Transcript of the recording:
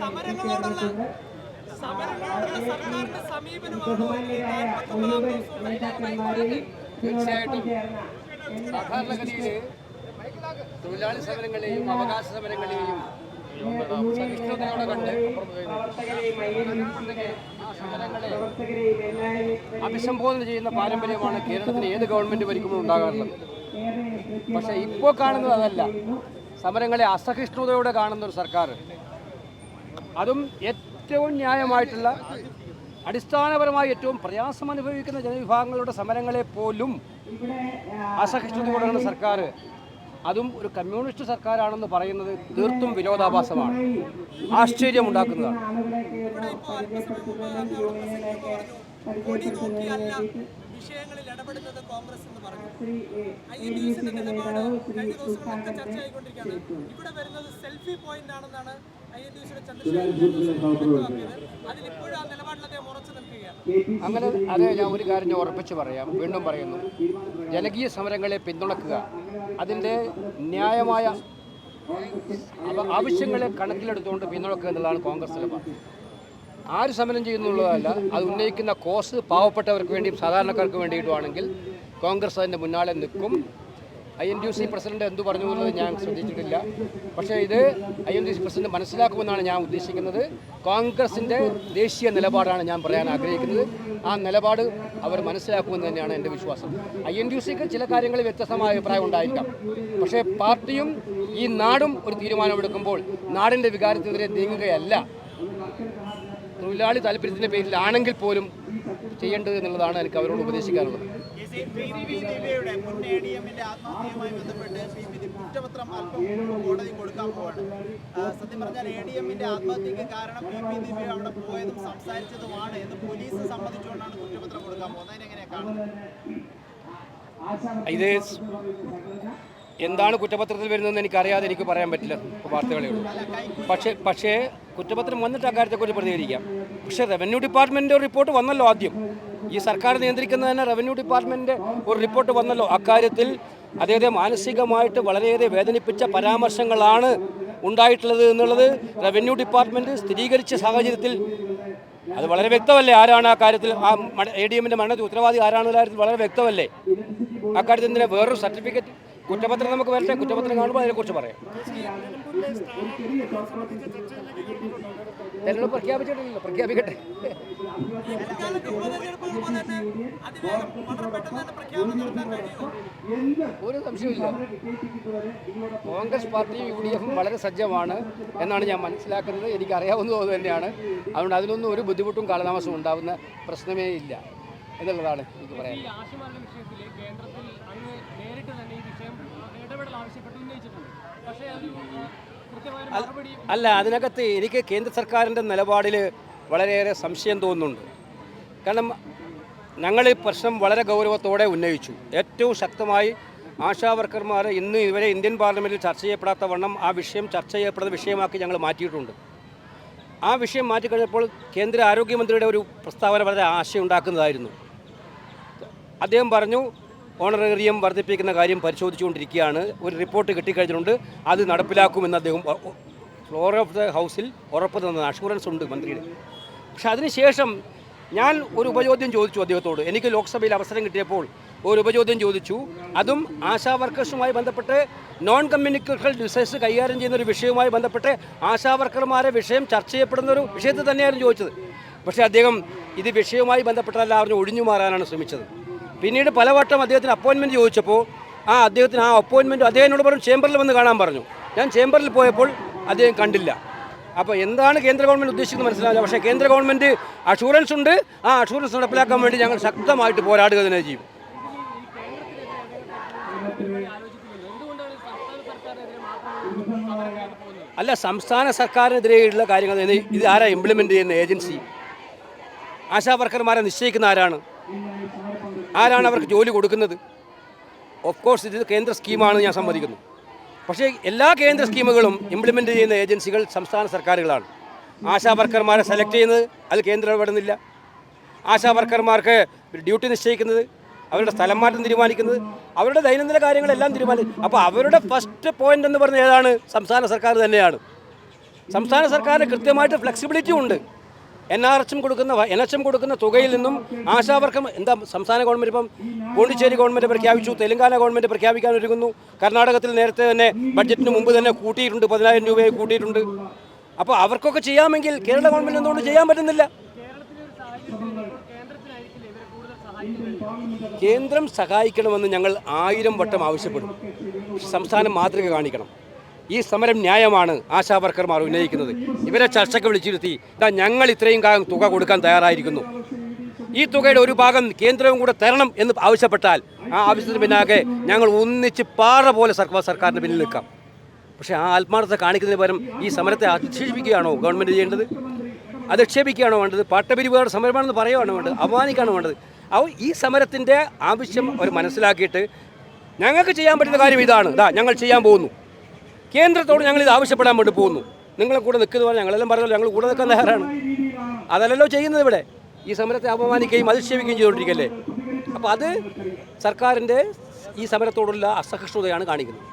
സമരങ്ങളോടുള്ള സർക്കാരിന്റെ തൊഴിലാളി സമരങ്ങളെയും അവകാശ സമരങ്ങളെയും സഹിഷ്ണുതയോടെ കണ്ട് അഭിസംബോധന ചെയ്യുന്ന പാരമ്പര്യമാണ് കേരളത്തിന് ഏത് ഗവൺമെന്റ് ഭരിക്കുമ്പോൾ ഉണ്ടാകാറുള്ളത്. പക്ഷെ ഇപ്പോൾ കാണുന്നത് അതല്ല. സമരങ്ങളെ അസഹിഷ്ണുതയോടെ കാണുന്ന ഒരു സർക്കാർ അതും ഏറ്റവും ന്യായമായിട്ടുള്ള അടിസ്ഥാനപരമായി ഏറ്റവും പ്രയാസം അനുഭവിക്കുന്ന ജനവിഭാഗങ്ങളുടെ സമരങ്ങളെ പോലും അസഹിഷ്ണുതയോടെയാണ് സർക്കാർ അതും ഒരു കമ്മ്യൂണിസ്റ്റ് സർക്കാരാണെന്ന് പറയുന്നത് തീർത്തും വിരോധാഭാസമാണ്. ആശ്ചര്യമുണ്ടാക്കുന്നതാണ്. വിഷയങ്ങളിൽ ഇടപെടുന്നത് കോൺഗ്രസ് എന്ന് പറഞ്ഞു. നിലപാട് കഴിഞ്ഞ ചർച്ചയായിക്കൊണ്ടിരിക്കുകയാണ് ഇവിടെ വരുന്നത് സെൽഫി പോയിന്റ് ആണെന്നാണ് ഐ എൻ ഡി എസിയുടെ ചന്ദ്രശേഖരൻ വ്യക്തമാക്കിയത്. അതിലിപ്പോഴും ആ നിലപാടിൽ അദ്ദേഹം ഉറച്ചു നിൽക്കുകയാണ്. അങ്ങനെ അതെ ഞാൻ ഒരു കാര്യം ഞാൻ ഉറപ്പിച്ച് പറയാം വീണ്ടും പറയുന്നു. ജനകീയ സമരങ്ങളെ പിന്തുണക്കുക അതിന്റെ ന്യായമായ ആവശ്യങ്ങളെ കണക്കിലെടുത്തുകൊണ്ട് പിന്തുണക്കുക എന്നുള്ളതാണ് കോൺഗ്രസ് നിലപാട്. ആര് സമരം ചെയ്യുന്നുള്ളതല്ല അത് ഉന്നയിക്കുന്ന കോസ് പാവപ്പെട്ടവർക്ക് വേണ്ടിയും സാധാരണക്കാർക്ക് വേണ്ടിയിട്ടുമാണെങ്കിൽ കോൺഗ്രസ് അതിന്റെ മുന്നാലെ നിൽക്കും. I N D U C president എന്തു പറഞ്ഞു എന്നുള്ളത് ഞാൻ ശ്രദ്ധിച്ചിട്ടില്ല. പക്ഷേ ഇത് I N D C president മനസ്സിലാക്കുമെന്നാണ് ഞാൻ ഉദ്ദേശിക്കുന്നത്. കോൺഗ്രസിന്റെ ദേശീയ നിലപാടാണ് ഞാൻ പറയാൻ ആഗ്രഹിക്കുന്നത്. ആ നിലപാട് അവർ മനസ്സിലാക്കുമെന്ന് തന്നെയാണ് എന്റെ വിശ്വാസം. ഐ എൻ ഡി സിക്ക് ചില കാര്യങ്ങളിൽ വ്യത്യസ്തമായ അഭിപ്രായം ഉണ്ടായിരിക്കാം. പക്ഷേ പാർട്ടിയും ഈ നാടും ഒരു തീരുമാനമെടുക്കുമ്പോൾ നാടിന്റെ വികാരത്തിനെതിരെ നീങ്ങുകയല്ല. തൊഴിലാളി താല്പര്യത്തിന്റെ പേരിലാണെങ്കിൽ പോലും ചെയ്യേണ്ടത് എന്നുള്ളതാണ് എനിക്ക് അവരോട് ഉപദേശിക്കാനുള്ളത്. ഇത് എന്താണ് കുറ്റപത്രത്തിൽ വരുന്നതെന്ന് എനിക്കറിയാതെ എനിക്ക് പറയാൻ പറ്റില്ല വാർത്തകളേ ഉള്ളൂ. പക്ഷേ പക്ഷേ കുറ്റപത്രം വന്നിട്ട് അക്കാര്യത്തെക്കുറിച്ച് പ്രതികരിക്കാം. പക്ഷേ റവന്യൂ ഡിപ്പാർട്ട്മെന്റിന്റെ ഒരു റിപ്പോർട്ട് വന്നല്ലോ ആദ്യം. ഈ സർക്കാർ നിയന്ത്രിക്കുന്ന തന്നെ റവന്യൂ ഡിപ്പാർട്ട്മെന്റിന്റെ ഒരു റിപ്പോർട്ട് വന്നല്ലോ. അക്കാര്യത്തിൽ അദ്ദേഹത്തെ മാനസികമായിട്ട് വളരെയേറെ വേദനിപ്പിച്ച പരാമർശങ്ങളാണ് ഉണ്ടായിട്ടുള്ളത് എന്നുള്ളത് റവന്യൂ ഡിപ്പാർട്ട്മെന്റ് സ്ഥിരീകരിച്ച സാഹചര്യത്തിൽ അത് വളരെ വ്യക്തമല്ലേ ആരാണ് ആ കാര്യത്തിൽ? ആ എ ഡി എമ്മിന്റെ മരണത്തിൽ ഉത്തരവാദി ആരാണെന്ന കാര്യത്തിൽ വളരെ വ്യക്തമല്ലേ? അക്കാര്യത്തിൽ എന്തിനാ വേറൊരു സർട്ടിഫിക്കറ്റ് കുറ്റപത്രം നമുക്ക് വരട്ടെ. കുറ്റപത്രം കാണുമ്പോൾ അതിനെക്കുറിച്ച് പറയാം. തെരഞ്ഞെടുപ്പ് പ്രഖ്യാപിച്ചിട്ടില്ലല്ലോ. പ്രഖ്യാപിക്കട്ടെ. ഒരു സംശയമില്ല കോൺഗ്രസ് പാർട്ടിയും യു ഡി എഫും വളരെ സജ്ജമാണ് എന്നാണ് ഞാൻ മനസ്സിലാക്കുന്നത്. എനിക്ക് തന്നെയാണ് അതുകൊണ്ട് അതിനൊന്നും ഒരു ബുദ്ധിമുട്ടും കാലതാമസവും ഉണ്ടാവുന്ന പ്രശ്നമേ ഇല്ല. എന്നുള്ളതാണ് എനിക്ക് പറയാൻ അല്ല അതിനകത്ത് എനിക്ക് കേന്ദ്ര സർക്കാരിന്റെ നിലപാടിൽ വളരെയേറെ സംശയം തോന്നുന്നുണ്ട്. കാരണം ഞങ്ങൾ ഈ പ്രശ്നം വളരെ ഗൗരവത്തോടെ ഉന്നയിച്ചു. ഏറ്റവും ശക്തമായി ആശാ വർക്കർമാർ ഇന്ന് ഇതുവരെ ഇന്ത്യൻ പാർലമെന്റിൽ ചർച്ച ചെയ്യപ്പെടാത്ത വണ്ണം ആ വിഷയം ചർച്ച ചെയ്യപ്പെടുന്ന വിഷയമാക്കി ഞങ്ങൾ മാറ്റിയിട്ടുണ്ട്. ആ വിഷയം മാറ്റിക്കഴിഞ്ഞപ്പോൾ കേന്ദ്ര ആരോഗ്യമന്ത്രിയുടെ ഒരു പ്രസ്താവന വളരെ ആശയുണ്ടാക്കുന്നതായിരുന്നു. അദ്ദേഹം പറഞ്ഞു ഓണറേറിയം വർദ്ധിപ്പിക്കുന്ന കാര്യം പരിശോധിച്ചുകൊണ്ടിരിക്കുകയാണ്. ഒരു റിപ്പോർട്ട് കിട്ടിക്കഴിഞ്ഞിട്ടുണ്ട്. അത് നടപ്പിലാക്കുമെന്ന് അദ്ദേഹം ഫ്ലോർ ഓഫ് ദ ഹൗസിൽ ഉറപ്പ് തന്ന അഷുറൻസ് ഉണ്ട് മന്ത്രിയുടെ. പക്ഷെ അതിനുശേഷം ഞാൻ ഒരു ഉപചോദ്യം ചോദിച്ചു അദ്ദേഹത്തോട്. എനിക്ക് ലോക്സഭയിൽ അവസരം കിട്ടിയപ്പോൾ ഒരു ഉപചോദ്യം ചോദിച്ചു. അതും ആശാ വർക്കേഴ്സുമായി ബന്ധപ്പെട്ട് നോൺ കമ്മ്യൂണിക്കേഷൻ ഡിസൈസ് കൈകാര്യം ചെയ്യുന്ന ഒരു വിഷയവുമായി ബന്ധപ്പെട്ട് ആശാ വർക്കർമാരെ വിഷയം ചർച്ച ചെയ്യപ്പെടുന്ന ഒരു വിഷയത്തിൽ തന്നെയായിരുന്നു ചോദിച്ചത്. പക്ഷേ അദ്ദേഹം ഇത് വിഷയവുമായി ബന്ധപ്പെട്ടല്ല അറിഞ്ഞ് ഒഴിഞ്ഞു മാറാനാണ് ശ്രമിച്ചത്. പിന്നീട് പലവട്ടം അദ്ദേഹത്തിന് അപ്പോയിൻമെന്റ് ചോദിച്ചപ്പോൾ ആ അദ്ദേഹത്തിന് ആ അപ്പോയിൻമെന്റ് അദ്ദേഹം എന്നോട് പറഞ്ഞു ചേംബറിൽ വന്ന് കാണാൻ പറഞ്ഞു. ഞാൻ ചേംബറിൽ പോയപ്പോൾ അദ്ദേഹം കണ്ടില്ല. അപ്പോൾ എന്താണ് കേന്ദ്ര ഗവൺമെന്റ് ഉദ്ദേശിക്കുന്നത് മനസ്സിലാവില്ല. പക്ഷേ കേന്ദ്ര ഗവൺമെന്റ് അഷൂറൻസ് ഉണ്ട്. ആ അഷൂറൻസ് നടപ്പിലാക്കാൻ വേണ്ടി ഞങ്ങൾ ശക്തമായിട്ട് പോരാടുക തന്നെ ചെയ്യും. അല്ല സംസ്ഥാന സർക്കാരിനെതിരെയുള്ള കാര്യങ്ങൾ ഇത് ആരാ ഇംപ്ലിമെന്റ് ചെയ്യുന്ന ഏജൻസി ആശാ വർക്കർമാരെ നിശ്ചയിക്കുന്ന ആരാണ്? ആരാണ് അവർക്ക് ജോലി കൊടുക്കുന്നത്? ഓഫ് കോഴ്സ് ഇത് കേന്ദ്ര സ്കീമാണെന്ന് ഞാൻ സമ്മതിക്കുന്നു. പക്ഷേ എല്ലാ കേന്ദ്ര സ്കീമുകളും ഇംപ്ലിമെന്റ് ചെയ്യുന്ന ഏജൻസികൾ സംസ്ഥാന സർക്കാരുകളാണ്. ആശാ വർക്കർമാരെ സെലക്ട് ചെയ്യുന്നത് അത് കേന്ദ്രം ഇടപെടുന്നില്ല ആശാ വർക്കർമാർക്ക് ഡ്യൂട്ടി നിശ്ചയിക്കുന്നത് അവരുടെ സ്ഥലം മാറ്റം തീരുമാനിക്കുന്നത് അവരുടെ ദൈനംദിന കാര്യങ്ങളെല്ലാം തീരുമാനിക്കും അപ്പോൾ അവരുടെ ഫസ്റ്റ് പോയിന്റ് എന്ന് പറഞ്ഞ ഏതാണ്? സംസ്ഥാന സർക്കാർ തന്നെയാണ്. സംസ്ഥാന സർക്കാരിന് കൃത്യമായിട്ട് ഫ്ലെക്സിബിലിറ്റി ഉണ്ട്. എൻ ആർ എച്ചും കൊടുക്കുന്ന എൻ എച്ച് എം കൊടുക്കുന്ന തുകയിൽ നിന്നും ആശാവർക്കം എന്താ സംസ്ഥാന ഗവൺമെന്റ് ഇപ്പം പോണ്ടിച്ചേരി ഗവൺമെന്റ് പ്രഖ്യാപിച്ചു തെലങ്കാന ഗവൺമെന്റ് പ്രഖ്യാപിക്കാൻ ഒരുങ്ങുന്നു കർണാടകത്തിൽ നേരത്തെ തന്നെ ബഡ്ജറ്റിന് മുമ്പ് തന്നെ കൂട്ടിയിട്ടുണ്ട് പതിനായിരം രൂപയെ കൂട്ടിയിട്ടുണ്ട്. അപ്പോൾ അവർക്കൊക്കെ ചെയ്യാമെങ്കിൽ കേരള ഗവൺമെന്റ് എന്തുകൊണ്ട് ചെയ്യാൻ പറ്റുന്നില്ല? കേന്ദ്രം സഹായിക്കണമെന്ന് ഞങ്ങൾ ആയിരം വട്ടം ആവശ്യപ്പെടും. സംസ്ഥാനം മാതൃക കാണിക്കണം. ഈ സമരം ന്യായമാണ് ആശാ വർക്കർമാർ ഉന്നയിക്കുന്നത്. ഇവരെ ചർച്ചയ്ക്ക് വിളിച്ചിരുത്തി ഇതാ ഞങ്ങൾ ഇത്രയും കാലം തുക കൊടുക്കാൻ തയ്യാറായിരിക്കുന്നു. ഈ തുകയുടെ ഒരു ഭാഗം കേന്ദ്രവും കൂടെ തരണം എന്ന് ആവശ്യപ്പെട്ടാൽ ആ ആവശ്യത്തിന് പിന്നാകെ ഞങ്ങൾ ഒന്നിച്ച് പാറ പോലെ സർക്കാർ സർക്കാരിന് പിന്നിൽ നിൽക്കാം. പക്ഷേ ആ ആത്മാർത്ഥത കാണിക്കുന്നതിന് പകരം ഈ സമരത്തെ അധിക്ഷേപിക്കുകയാണോ ഗവൺമെന്റ് ചെയ്യേണ്ടത്? അധിക്ഷേപിക്കുകയാണോ വേണ്ടത്? പാട്ടപിരിവുകാരുടെ സമരമാണെന്ന് പറയുകയാണോ വേണ്ടത്? അപമാനിക്കുകയാണോ വേണ്ടത്? അപ്പോൾ ഈ സമരത്തിന്റെ ആവശ്യം അവർ മനസ്സിലാക്കിയിട്ട് ഞങ്ങൾക്ക് ചെയ്യാൻ പറ്റുന്ന കാര്യം ഇതാണ്. ഇതാ ഞങ്ങൾ ചെയ്യാൻ പോകുന്നു. കേന്ദ്രത്തോട് ഞങ്ങൾ ഇത് ആവശ്യപ്പെടാൻ വേണ്ടി പോകുന്നു. നിങ്ങളെ കൂടെ നിൽക്കുന്ന പോലെ ഞങ്ങളെല്ലാം പറഞ്ഞല്ലോ ഞങ്ങൾ കൂടെ നിൽക്കാൻ തയ്യാറാണ്. അതല്ലല്ലോ ചെയ്യുന്നത് ഇവിടെ. ഈ സമരത്തെ അപമാനിക്കുകയും അധിക്ഷേപിക്കുകയും ചെയ്തുകൊണ്ടിരിക്കല്ലേ അപ്പോൾ അത് സർക്കാരിന്റെ ഈ സമരത്തോടുള്ള അസഹിഷ്ണുതയാണ് കാണിക്കുന്നത്.